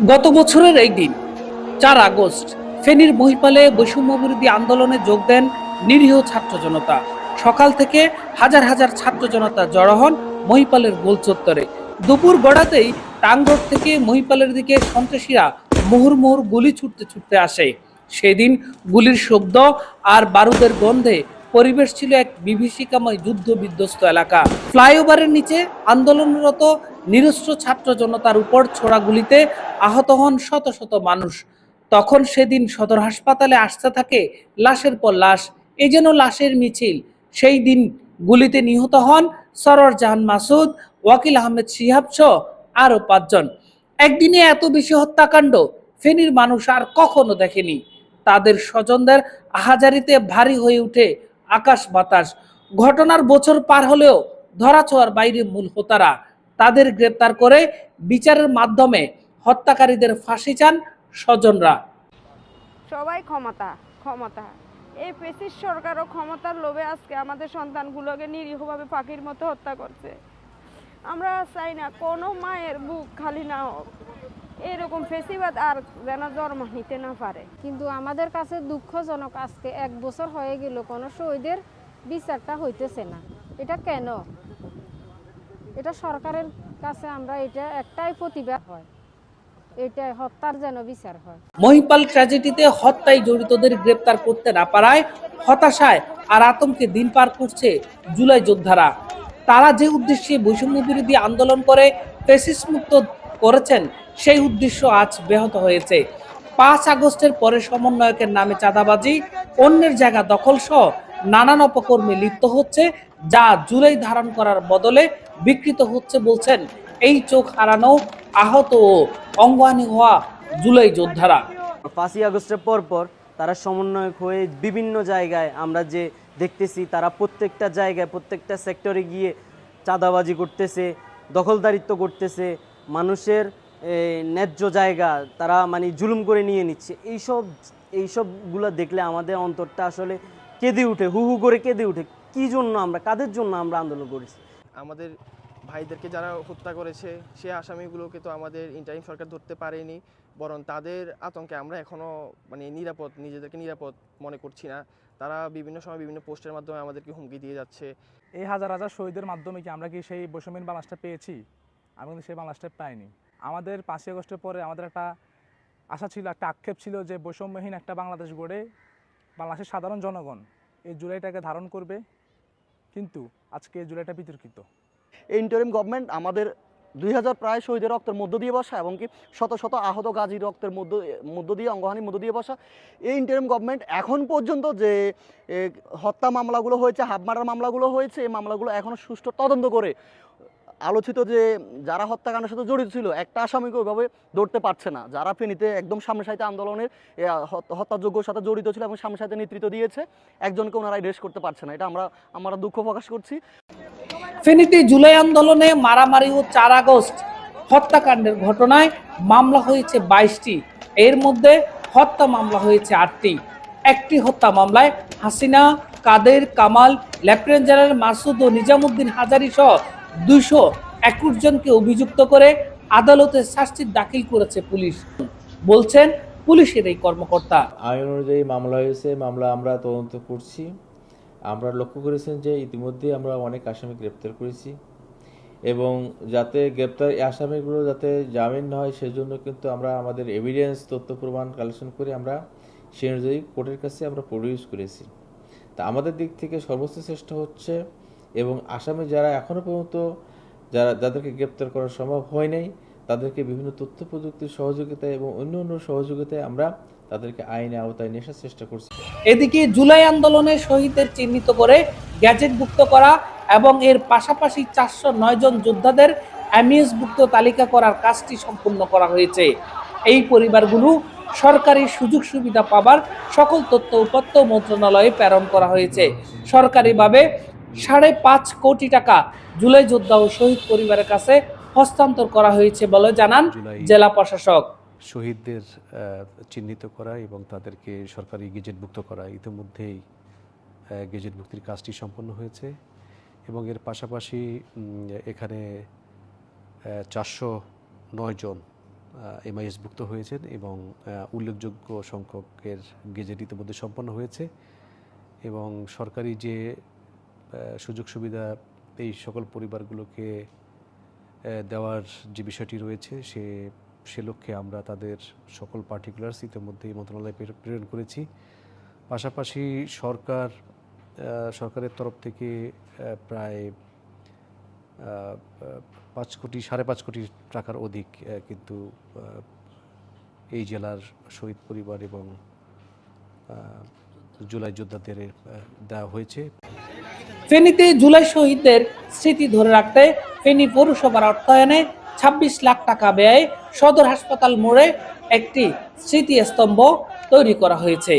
গত বছরের এই দিন, চার আগস্ট, ফেনীর মহিপালে বৈষম্য বিরোধী আন্দোলনে যোগ দেন নিরীহ ছাত্র জনতা। সকাল থেকে হাজার হাজার ছাত্র জনতা জড়ো হন মহিপালের গোল চত্বরে। দুপুর গড়াতেই টাং থেকে মহিপালের দিকে সন্ত্রাসীরা মুহুর মুহুর গুলি ছুটতে ছুটতে আসে। সেদিন গুলির শব্দ আর বারুদের গন্ধে পরিবেশ ছিল এক বিভীষিকাময় যুদ্ধ বিধ্বস্ত এলাকা। ফ্লাইওভারের নিচে আন্দোলনরত নিরস্ত্র ছাত্র জনতার উপর ছোড়া গুলিতে আহত হন শত শত মানুষ। তখন সেদিন সদর হাসপাতালে আসতে থাকে লাশের পর লাশ। এই যেন লাশের মিছিল। সেই দিন গুলিতে নিহত হন সরোয়ার জাহান মাসুদ, ওয়াকিল আহমেদ সিহাব সহ আরও পাঁচজন। একদিনে এত বেশি হত্যাকাণ্ড, ফেনীর মানুষ আর কখনো দেখেনি। তাদের স্বজনদের আহাজারিতে ভারী হয়ে উঠে আকাশ বাতাস। ঘটনার বছর পার হলেও ধরাছোঁয়ার বাইরে মূল হোতারা। তাদের গ্রেপ্তার করে বিচারের মাধ্যমে হত্যাকারীদের ফাঁসি চান স্বজনরা। সবাই ক্ষমতা ক্ষমতা। এই পেশির সরকারও ক্ষমতার লোভে আজকে আমাদের সন্তানগুলোকে নিরীহভাবে পাখির মতো হত্যা করছে। আমরা চাই না কোনো মায়ের বুক খালি না হোক। এরকম ফেসিবাদ আর যেন জন্ম নিতে না পারে। কিন্তু আমাদের কাছে দুঃখজনক আজকে এক বছর হয়ে গেল কোনো শহীদের বিচারটা হইতেছে না। এটা কেন? এটা সরকারের কাছে আমরা এটা একটাই প্রতিবাদ হয়। এটাই হত্যার যেন বিচার হয়। মহিপাল ট্র্যাজেডিতে হত্যায় জড়িতদের গ্রেপ্তার করতে না পারায় হতাশায় আর আতঙ্কে দিন পার করছে জুলাই যোদ্ধারা। তারা যে উদ্দেশ্যে বৈষম্য বিরোধী আন্দোলন করে মুক্ত করেছেন, সেই উদ্দেশ্য আজ ব্যাহত হয়েছে। পাঁচ আগস্টের পরে সমন্বয়কের নামে চাঁদাবাজি, অন্যের জায়গা দখল সহ নানান অপকর্মে লিপ্ত হচ্ছে যা জুলাই ধারণ করার বদলে বিকৃত হচ্ছে বলছেন, এই চোখ হারানো আহত ও অঙ্গহানি হওয়া জুলাই যোদ্ধারা। পাঁচই আগস্টের পর পর তারা সমন্বয়ক হয়ে বিভিন্ন জায়গায় আমরা যে দেখতেছি, তারা প্রত্যেকটা জায়গায়, প্রত্যেকটা সেক্টরে গিয়ে চাঁদাবাজি করতেছে, দখলদারিত্ব করতেছে, মানুষের ন্যায্য জায়গা তারা মানে জুলুম করে নিয়ে নিচ্ছে। এইসব, এইসবগুলো দেখলে আমাদের অন্তরটা আসলে কেঁদে উঠে, হু হু করে কেঁদে উঠে। কি জন্য আমরা কাদের জন্য আমরা আন্দোলন করেছি? আমাদের ভাইদেরকে যারা হত্যা করেছে সে আসামিগুলোকে তো আমাদের ইন্টারিম সরকার ধরতে পারেনি বরং তাদের আতঙ্কে আমরা এখনও মানে নিরাপদ নিজেদেরকে নিরাপদ মনে করছি না। তারা বিভিন্ন সময় বিভিন্ন পোস্টের মাধ্যমে আমাদেরকে হুমকি দিয়ে যাচ্ছে। এই হাজার হাজার শহীদের মাধ্যমে কি আমরা কি সেই বৈষম্যহীন বাংলাদেশটা পেয়েছি? আমি কিন্তু সেই বাংলাদেশটা পাইনি। আমাদের পাঁচই আগস্টের পরে আমাদের একটা আশা ছিল একটা আক্ষেপ ছিল যে বৈষম্যহীন একটা বাংলাদেশ গড়ে বাংলাদেশের সাধারণ জনগণ এই জুলাইটাকে ধারণ করবে। কিন্তু আজকে জুলাইটা বিতর্কিত। এই ইন্টারিম গভর্নমেন্ট আমাদের দুই হাজার প্রায় শহীদের রক্তের মধ্য দিয়ে বসা এবং কি শত শত আহত গাজী রক্তের মধ্য মধ্য দিয়ে, অঙ্গহানির মধ্য দিয়ে বসা। এই ইন্টারিম গভর্নমেন্ট এখন পর্যন্ত যে হত্যা মামলাগুলো হয়েছে হাফ মারার মামলাগুলো হয়েছে, এই মামলাগুলো এখনও সুষ্ঠু তদন্ত করে আলোচিত যে যারা হত্যাকাণ্ডের সাথে জড়িত ছিল একটা আসামিকে ওইভাবে ধরতে পারছে না। যারা ফেনীতে একদম সামনে সাহিত্য আন্দোলনের এ, হত- হত্যাযোগ্যর সাথে জড়িত ছিল এবং সামনে সাহিত্যে নেতৃত্ব দিয়েছে একজনকে ওনারা রেস্ট করতে পারছে না। এটা আমরা আমরা দুঃখ প্রকাশ করছি। ফেনীতে জুলাই আন্দোলনে মারামারি ও চার আগস্ট হত্যাকাণ্ডের ঘটনায় মামলা হয়েছে বাইশটি। এর মধ্যে হত্যা মামলা হয়েছে আটটি। একটি হত্যা মামলায় হাসিনা কাদের কামাল লেফটেন্যান্ট জেনারেল মাসুদ ও নিজামুদ্দিন হাজারি সহ দুইশো একুশ জনকে অভিযুক্ত করে আদালতে শাস্তি দাখিল করেছে পুলিশ। বলছেন পুলিশের এই কর্মকর্তা। আইন অনুযায়ী মামলা হয়েছে, মামলা আমরা তদন্ত করছি। আমরা লক্ষ্য করেছেন যে ইতিমধ্যে আমরা অনেক আসামি গ্রেপ্তার করেছি এবং যাতে গ্রেপ্তার আসামিগুলো যাতে জামিন হয় সেজন্য কিন্তু আমরা আমাদের এভিডেন্স তথ্য প্রমাণ কালেকশন করে আমরা সেই অনুযায়ী কোর্টের কাছে আমরা প্রডিউস করেছি। তা আমাদের দিক থেকে সর্বোচ্চ চেষ্টা হচ্ছে এবং আসামি যারা এখনও পর্যন্ত যারা, যাদেরকে গ্রেপ্তার করা সম্ভব হয় নাই, তাদেরকে বিভিন্ন তথ্য প্রযুক্তির সহযোগিতায় এবং অন্য অন্য সহযোগিতায় আমরা তাদেরকে আইনে আওতায় আসার চেষ্টা করছি। এদিকে জুলাই আন্দোলনে শহীদদের চিহ্নিত করে গ্যাজেটভুক্ত করা এবং এর পাশাপাশি চারশো নয় জন যোদ্ধাদের অ্যামিউজভুক্ত তালিকা করার কাজটি সম্পূর্ণ করা হয়েছে। এই পরিবারগুলো সরকারি সুযোগ সুবিধা পাবার সকল তথ্য উপাত্ত মন্ত্রণালয়ে প্রেরণ করা হয়েছে। সরকারিভাবে সাড়ে পাঁচ কোটি টাকা জুলাই যোদ্ধা ও শহীদ পরিবারের কাছে হস্তান্তর করা হয়েছে বলে জানান জেলা প্রশাসক। শহীদদের চিহ্নিত করা এবং তাদেরকে সরকারি গেজেটভুক্ত করা ইতিমধ্যেই গেজেটভুক্তির কাজটি সম্পন্ন হয়েছে এবং এর পাশাপাশি এখানে চারশো নয় জন এমআইএসভুক্ত হয়েছেন এবং উল্লেখযোগ্য সংখ্যকের গেজেট ইতিমধ্যে সম্পন্ন হয়েছে এবং সরকারি যে সুযোগ সুবিধা এই সকল পরিবারগুলোকে দেওয়ার যে বিষয়টি রয়েছে, সে সে লক্ষ্যে আমরা তাদের সকল পার্টিকুলার্স ইতিমধ্যেই মন্ত্রণালয়ে প্রের- প্রেরণ করেছি। পাশাপাশি সরকার সরকারের তরফ থেকে প্রায় পাঁচ কোটি, সাড়ে পাঁচ কোটি টাকার অধিক কিন্তু এই জেলার শহীদ পরিবার এবং জুলাই যোদ্ধাদের দেওয়া হয়েছে। ফেনীতে জুলাই শহীদদের স্মৃতি ধরে রাখতে ফেনী পৌরসভার অর্থায়নে ছাব্বিশ লাখ টাকা ব্যয়ে সদর হাসপাতাল মোড়ে একটি স্মৃতিস্তম্ভ তৈরি করা হয়েছে।